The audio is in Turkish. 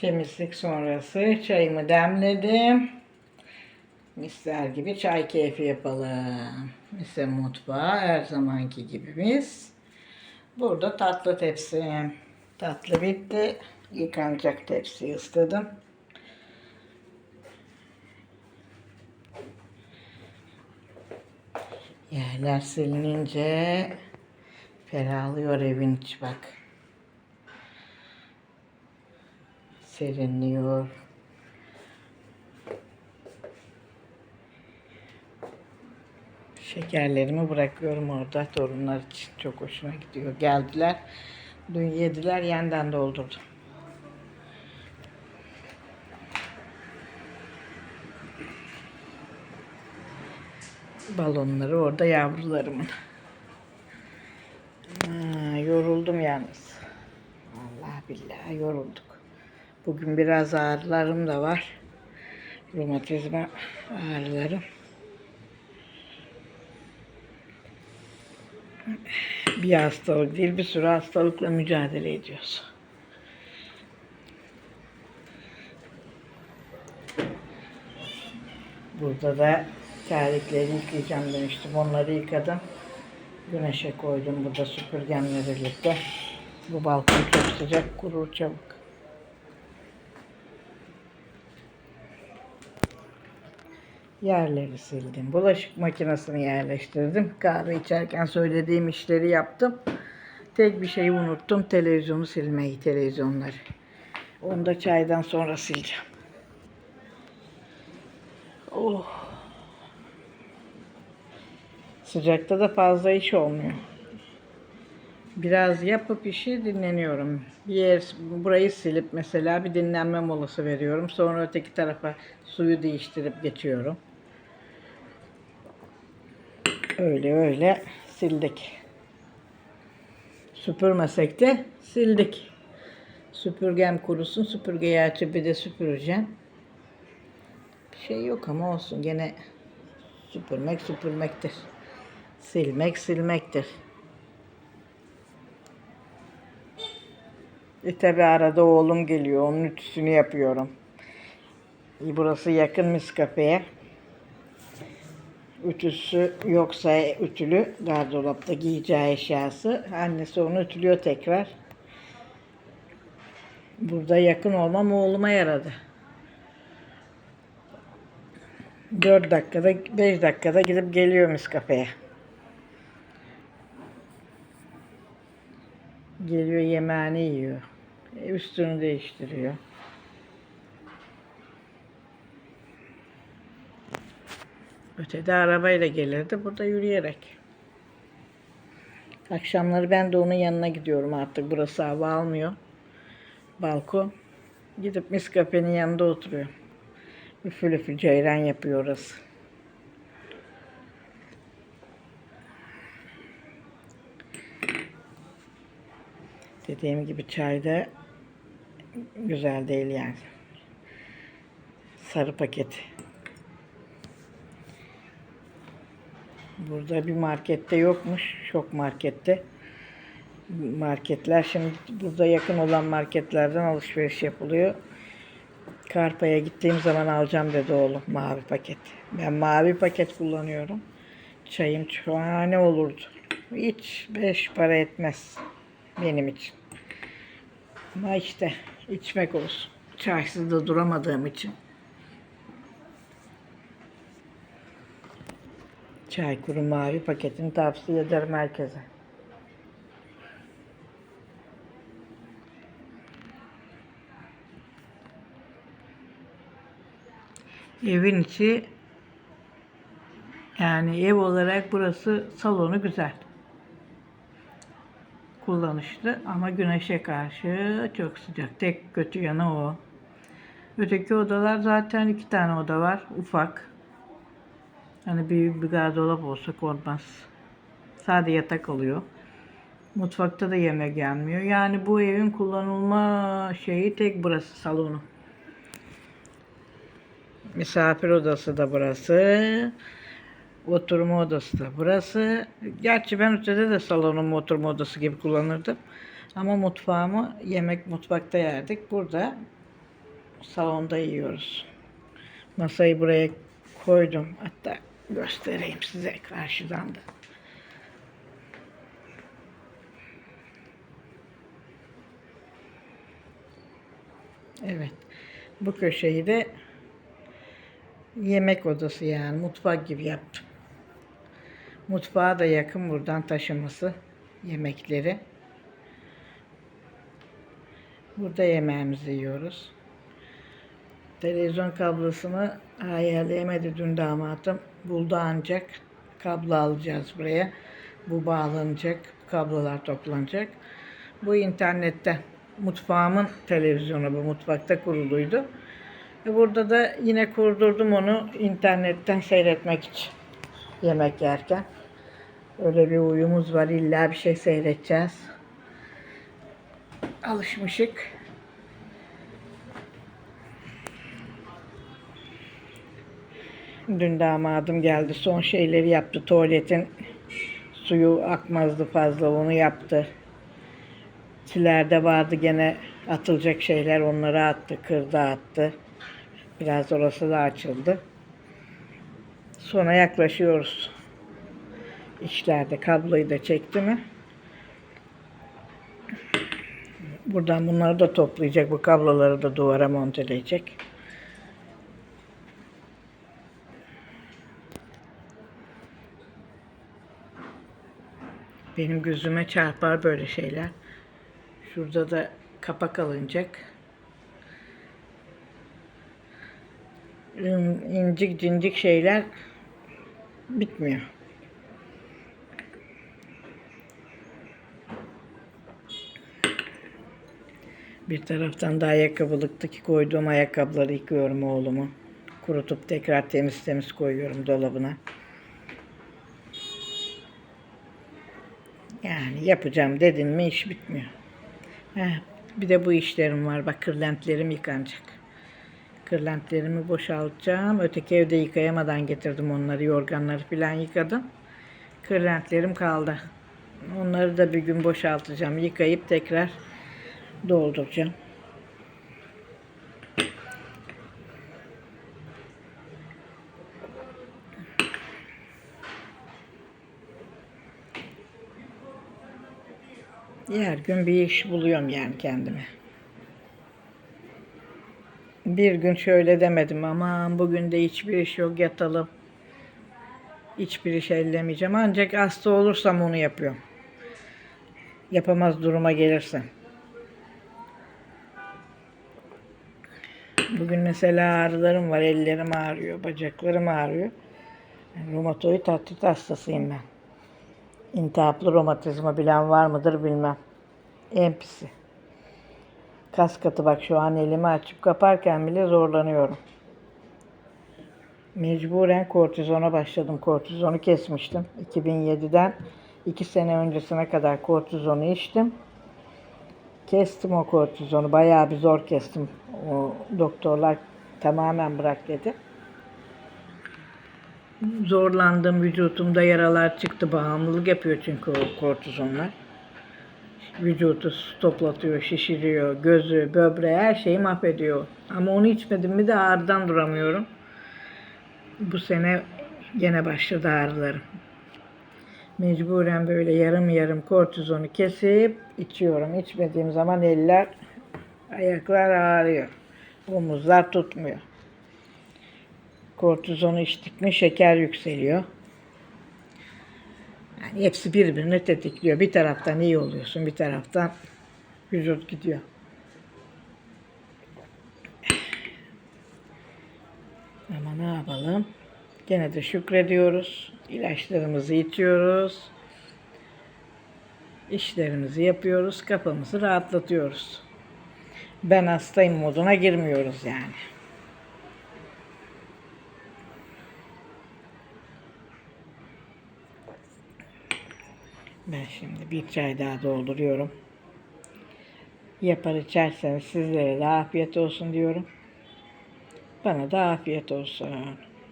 Temizlik sonrası çayımı demledim. Misler gibi çay keyfi yapalım. Mise mutfağı her zamanki gibi mis. Burada tatlı tepsim. Tatlı bitti. Yıkanacak tepsiyi ısladım. Yerler silinince ferahlıyor evin içi bak. Serinliyor. Şekerlerimi bırakıyorum orada torunlar için. Çok hoşuma gidiyor. Geldiler. Dün yediler yeniden doldurdum. Balonları orada yavrularımın. Ha, yoruldum yalnız. Allah billahi yorulduk. Bugün biraz ağrılarım da var. Romatizma ağrılarım. Bir hastalık değil, bir sürü hastalıkla mücadele ediyoruz. Burada da terliklerimi yıkayacağım demiştim. Onları yıkadım. Güneşe koydum burada süpürgemle birlikte. Bu balkon çok sıcak, kurur çabuk. Yerleri sildim. Bulaşık makinesini yerleştirdim. Kahve içerken söylediğim işleri yaptım. Tek bir şeyi unuttum. Televizyonu silmeyi, televizyonları. Onu da çaydan sonra sileceğim. Oh. Sıcakta da fazla iş olmuyor. Biraz yapıp işi dinleniyorum. Bir yer, burayı silip mesela bir dinlenme molası veriyorum. Sonra öteki tarafa suyu değiştirip geçiyorum. Öyle öyle sildik. Süpürmesek de sildik. Süpürgem kurusun. Süpürgeyi açıp bir de süpüreceğim. Bir şey yok ama olsun. Gene süpürmek süpürmektir. Silmek silmektir. E tabi arada oğlum geliyor. Onun ütüsünü yapıyorum. Burası yakın mis kafeye. Ütüsü yoksa ütülü gardıropta giyeceği eşyası. Annesi onu ütülüyor tekrar. Burada yakın olmam oğluma yaradı. 4 dakikada 5 dakikada gidip geliyor mis kafeye. Geliyor yemeğini yiyor. E, Üstünü değiştiriyor. Ötede arabayla gelirdi. Burada yürüyerek. Akşamları ben de onun yanına gidiyorum artık. Burası hava almıyor. Balkon. Gidip mis kafenin yanında oturuyor. Üfül üfül ceyran yapıyor orası. Dediğim gibi çay da güzel değil yani. Sarı paket. Burada bir markette yokmuş. Şok markette. Marketler şimdi burada yakın olan marketlerden alışveriş yapılıyor. Karpa'ya gittiğim zaman alacağım dedi oğlum mavi paket. Ben mavi paket kullanıyorum. Çayım şahane olurdu. Hiç beş para etmez benim için. Ama işte içmek olsun. Çaysız da duramadığım için. Çay kuru mavi paketini tavsiye ederim herkese. Evin içi yani ev olarak burası salonu güzel. Kullanışlı ama güneşe karşı çok sıcak. Tek kötü yanı o. Öteki odalar zaten iki tane oda var. Ufak. Hani büyük bir gardırop olsa olmaz. Sade yatak oluyor. Mutfakta da yemek gelmiyor. Yani bu evin kullanılma şeyi tek burası salonu. Misafir odası da burası. Oturma odası da burası. Gerçi ben ötede de salonumu oturma odası gibi kullanırdım. Ama mutfağımı yemek mutfakta yerdik. Burada salonda yiyoruz. Masayı buraya koydum. Hatta göstereyim size karşıdan da. Evet. Bu köşeyi de yemek odası yani mutfak gibi yaptım. Mutfağa da yakın buradan taşıması yemekleri. Burada yemeğimizi yiyoruz. Televizyon kablosunu ayarlayamadı dün damatım. Buldu ancak kablo alacağız buraya. Bu bağlanacak, kablolar toplanacak. Bu internetten. Mutfağımın televizyonu bu mutfakta kuruluydu. E Burada da yine kurdurdum onu internetten seyretmek için. Yemek yerken. Öyle bir uyumuz var. İlla bir şey seyredeceğiz. Alışmışık. Dün damadım geldi. Son şeyleri yaptı. Tuvaletin suyu akmazdı fazla. Onu yaptı. Kilerde vardı gene atılacak şeyler. Onları attı. Kırdı attı. Biraz orası da açıldı. Sona yaklaşıyoruz. İşlerde kabloyu da çekti mi? Buradan bunları da toplayacak. Bu kabloları da duvara monteleyecek. Benim gözüme çarpar böyle şeyler. Şurada da kapak alınacak. İn- incik cincik şeyler bitmiyor. Bir taraftan da ayakkabılıktaki koyduğum ayakkabıları yıkıyorum oğlumu. Kurutup tekrar temiz temiz koyuyorum dolabına. Yani yapacağım dedin mi iş bitmiyor. Heh, bir de bu işlerim var. Bak kırlentlerim yıkanacak. Kırlentlerimi boşaltacağım. Öteki evde yıkayamadan getirdim onları. Yorganları falan yıkadım. Kırlentlerim kaldı. Onları da bir gün boşaltacağım. Yıkayıp tekrar dolduracağım. Her gün bir iş buluyorum yani kendime. Bir gün şöyle demedim aman bugün de hiçbir iş yok yatalım. Hiçbir iş ellemeyeceğim. Ancak hasta olursam onu yapıyorum. Yapamaz duruma gelirsem. Bugün mesela ağrılarım var. Ellerim ağrıyor, bacaklarım ağrıyor. Romatoid artrit hastasıyım ben. İltihaplı romatizma bilen var mıdır bilmem. En pisi. Kas katı bak şu an elimi açıp kaparken bile zorlanıyorum. Mecburen kortizona başladım. Kortizonu kesmiştim. 2007'den 2 sene öncesine kadar kortizonu içtim. Kestim o kortizonu. Bayağı bir zor kestim. O doktorlar tamamen bırak dedi. Zorlandım. Vücutumda yaralar çıktı. Bağımlılık yapıyor çünkü o kortizonlar. Vücutu toplatıyor, şişiriyor, gözü, böbreği her şeyi mahvediyor. Ama onu içmedim mi de ağrıdan duramıyorum. Bu sene gene başladı ağrılarım. Mecburen böyle yarım yarım kortizonu kesip içiyorum. İçmediğim zaman eller, ayaklar ağrıyor. Omuzlar tutmuyor. Kortizonu içtik mi şeker yükseliyor. Yani hepsi birbirini tetikliyor. Bir taraftan iyi oluyorsun, bir taraftan vücut gidiyor. Ama ne yapalım? Gene de şükrediyoruz. İlaçlarımızı içiyoruz. İşlerimizi yapıyoruz. Kafamızı rahatlatıyoruz. Ben hastayım moduna girmiyoruz yani. Ben şimdi bir çay daha dolduruyorum. Yapar içerseniz sizlere de afiyet olsun diyorum. Bana da afiyet olsun.